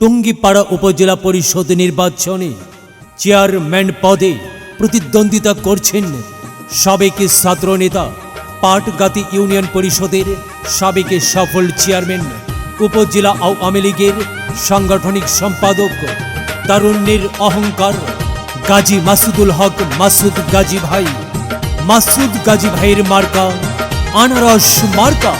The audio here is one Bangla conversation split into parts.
টুঙ্গিপাড়া উপজেলা পরিষদ নির্বাচনে চেয়ারম্যান পদে প্রতিদ্বন্দ্বিতা করছেন সাবেক ছাত্রনেতা পাটগাতি ইউনিয়ন পরিষদের সাবেক সফল চেয়ারম্যান, উপজেলা আওয়ামী লীগের সাংগঠনিক সম্পাদক তারুণ্যের অহংকার গাজী মাসুদুল হক মাসুদ গাজী ভাই। মাসুদ গাজী ভাইয়ের মার্কা, আনারস মার্কা।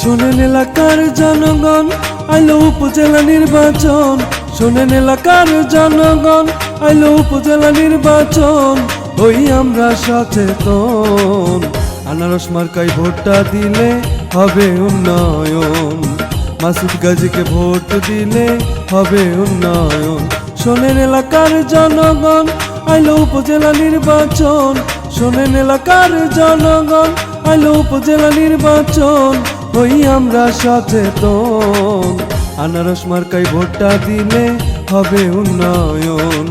শোনেন এলাকার জনগণ, আইলো উপজেলা নির্বাচন। শোনেন এলাকার জনগণ, আইলো উপজেলা নির্বাচন। ওই আমরা সচেতন। আনারস মার্কাই ভোটটা দিলে হবে উন্নয়ন। মাসুদ গাজীকে ভোট দিলে হবে উন্নয়ন। শোনেন এলাকার জনগণ, আইলো উপজেলা নির্বাচন। শোনেন এলাকার জনগণ, আইলো উপজেলা নির্বাচন। হই আমরা সচেতন। আনারস মার্কাই ভোটটা দিলে হবে উন্নয়ন।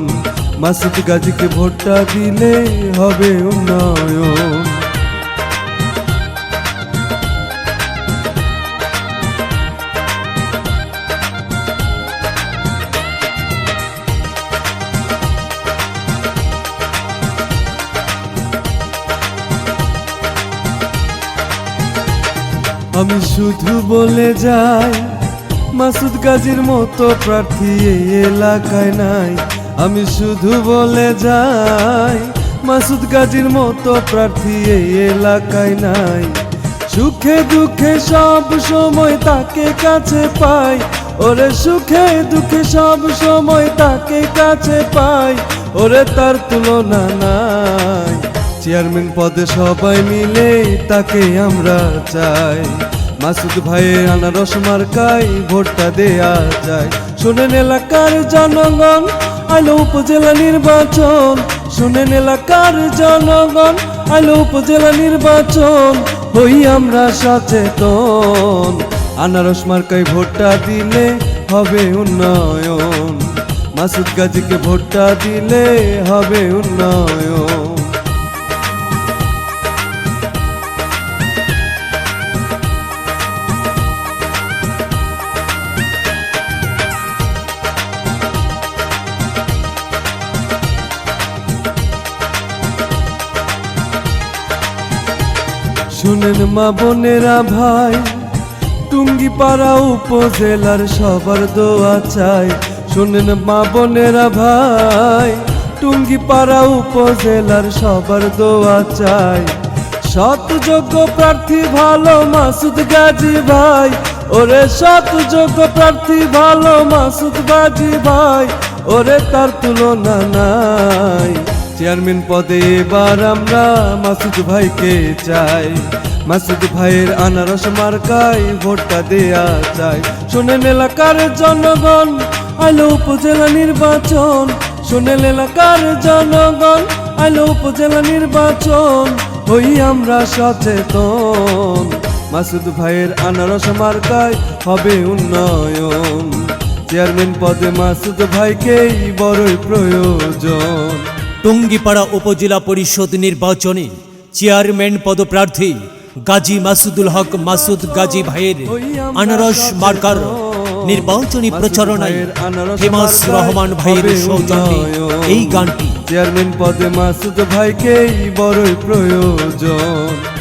মাসুদ গাজীকে ভোটটা দিলে হবে উন্নয়ন। আমি শুধু বলে যাই, মাসুদ গাজীর মতো প্রার্থী এই এলাকায় নাই। আমি শুধু বলে যাই, মাসুদ গাজীর মতো প্রার্থী এই এলাকায় নাই। সুখে দুঃখে সব সময় তাকে কাছে পাই। ওরে সুখে দুঃখে সব সময় তাকে কাছে পাই। ওরে তার তুলনা নাই। চেয়ারম্যান পদে সবাই মিলে তাকে আমরা চাই। মাসুদ ভাইয়ের আনারস মার্কাই ভোটটা দেয়া যায়। শোনেন এলাকার জনগণ, আইলো উপজেলা নির্বাচন। শোনেন এলাকার জনগণ, আইলো উপজেলা নির্বাচন। হই আমরা সচেতন। আনারস মার্কাই ভোটটা দিলে হবে উন্নয়ন। মাসুদ গাজীকে ভোটটা দিলে হবে উন্নয়ন। শুনেন মা বোনেরা ভাই, টুঙ্গিপাড়া উপজেলার সবার দোয়া চাই। শুনেন মা বোনেরা ভাই, টুঙ্গিপাড়া উপজেলার সবার দোয়া চাই। সৎ যোগ্য প্রার্থী ভালো মাসুদ গাজী ভাই, ওরে সৎ যোগ্য প্রার্থী ভালো মাসুদ গাজী ভাই, ওরে তার তুলনা নাই। চেয়ারম্যান পদে এবার আমরা মাসুদ ভাইকে চাই। মাসুদ ভাইয়ের আনারস মার্কাই ভোটটা দেয়া চাই। শোনেন এলাকার জনগণ, আইলো উপজেলা নির্বাচন। শোনেন এলাকার জনগণ, আইলো উপজেলা নির্বাচন। হই আমরা সচেতন। মাসুদ ভাইয়ের আনারস মার্কাই হবে উন্নয়ন। চেয়ারম্যান পদে মাসুদ ভাইকেই বড়ই প্রয়োজন। টুঙ্গিপাড়া উপজেলা পরিষদ নির্বাচনে চেয়ারম্যান পদপ্রার্থী গাজী মাসুদুল হক মাসুদ গাজী ভাইয়ের আনারস মার্কার নির্বাচনী প্রচারণায় হেমাস রহমান ভাইয়ের সৌজন্যে এই গানটি। চেয়ারম্যান পদে মাসুদ ভাইকে বড়ই প্রয়োজন।